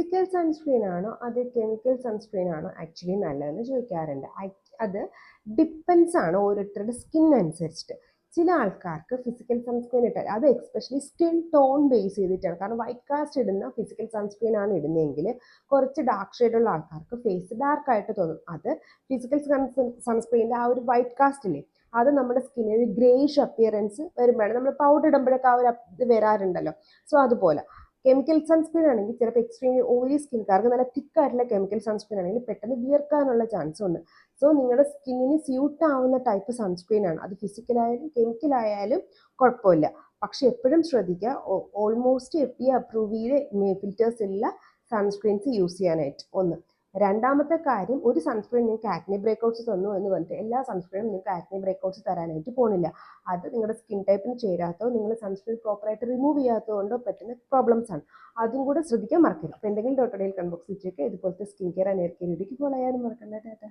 Physical sunscreen ആണോ അത് chemical sunscreen ആണോ ആക്ച്വലി നല്ലതെന്ന് ചോദിക്കാറുണ്ട്. അത് ഡിപ്പെൻസ് ആണ് ഓരോരുത്തരുടെ സ്കിൻ അനുസരിച്ചിട്ട്. ചില ആൾക്കാർക്ക് ഫിസിക്കൽ സൺസ്ക്രീൻ ഇട്ടാൽ അത് എക്സ്പെഷ്യലി സ്കിൻ ടോൺ ബേസ് ചെയ്തിട്ടാണ്. കാരണം വൈറ്റ് കാസ്റ്റ് ഇടുന്ന ഫിസിക്കൽ സൺസ്ക്രീൻ ആണ് ഇടുന്നതെങ്കിൽ കുറച്ച് ഡാർക്ക് ഷെയ്ഡുള്ള ആൾക്കാർക്ക് ഫേസ് ഡാർക്ക് ആയിട്ട് തോന്നും. അത് ഫിസിക്കൽ സൺസ്ക്രീനിന്റെ ആ ഒരു വൈറ്റ് കാസ്റ്റ് ഇല്ലേ അത് നമ്മുടെ സ്കിന്നിന് ഗ്രേഷ് അപ്പിയറൻസ് വരുമ്പോഴാണ്. നമ്മൾ പൗഡർ ഇടുമ്പോഴൊക്കെ ആ ഒരു ഇത് വരാറുണ്ടല്ലോ. സോ അതുപോലെ കെമിക്കൽ സൺസ്ക്രീൻ ആണെങ്കിൽ ചിലപ്പോൾ എക്സ്ട്രീംലി ഓയിലി സ്കിൻകാർക്ക് നല്ല തിക്കായിട്ടുള്ള കെമിക്കൽ സൺസ്ക്രീൻ ആണെങ്കിൽ പെട്ടെന്ന് വിയർക്കാനുള്ള ചാൻസ് ഉണ്ട്. സോ നിങ്ങളുടെ സ്കിന്നിന് സ്യൂട്ട് ആവുന്ന ടൈപ്പ് സൺസ്ക്രീൻ ആണ്. അത് ഫിസിക്കലായാലും കെമിക്കലായാലും കുഴപ്പമില്ല. പക്ഷെ എപ്പോഴും ശ്രദ്ധിക്കുക ഓൾമോസ്റ്റ് എഫ് ഡി അപ്രൂവ് ചെയ്ത് ഫിൽറ്റേഴ്സ് ഉള്ള സൺസ്ക്രീൻസ് യൂസ് ചെയ്യാനായിട്ട്. ഒന്ന്. രണ്ടാമത്തെ കാര്യം ഒരു സൺസ്ക്രീൻ നിങ്ങൾക്ക് ആക്നി ബ്രേക്കൗട്ട്സ് തന്നു എന്ന് പറഞ്ഞിട്ട് എല്ലാ സൺസ്ക്രീനും നിങ്ങൾക്ക് ആക്നി ബ്രേക്കൗട്ട്സ് തരാനായിട്ട് പോകുന്നില്ല അത് നിങ്ങളുടെ സ്കിൻ ടൈപ്പിന് ചേരാത്തോ നിങ്ങൾ സൺസ്ക്രീൻ പ്രോപ്പറായിട്ട് റിമൂവ് ചെയ്യാത്തോ കൊണ്ടോ പറ്റുന്ന പ്രോബ്ലംസ് ആണ്. അതും കൂടെ ശ്രദ്ധിക്കാൻ മറക്കരുത്. അപ്പോൾ എന്തെങ്കിലും ഡോട്ടോഡിയൽ കൺബോക്സ് വെച്ചേക്ക് ഇതുപോലത്തെ skin care and hair care Idukki follow ചെയ്യാനും മറക്കണ്ട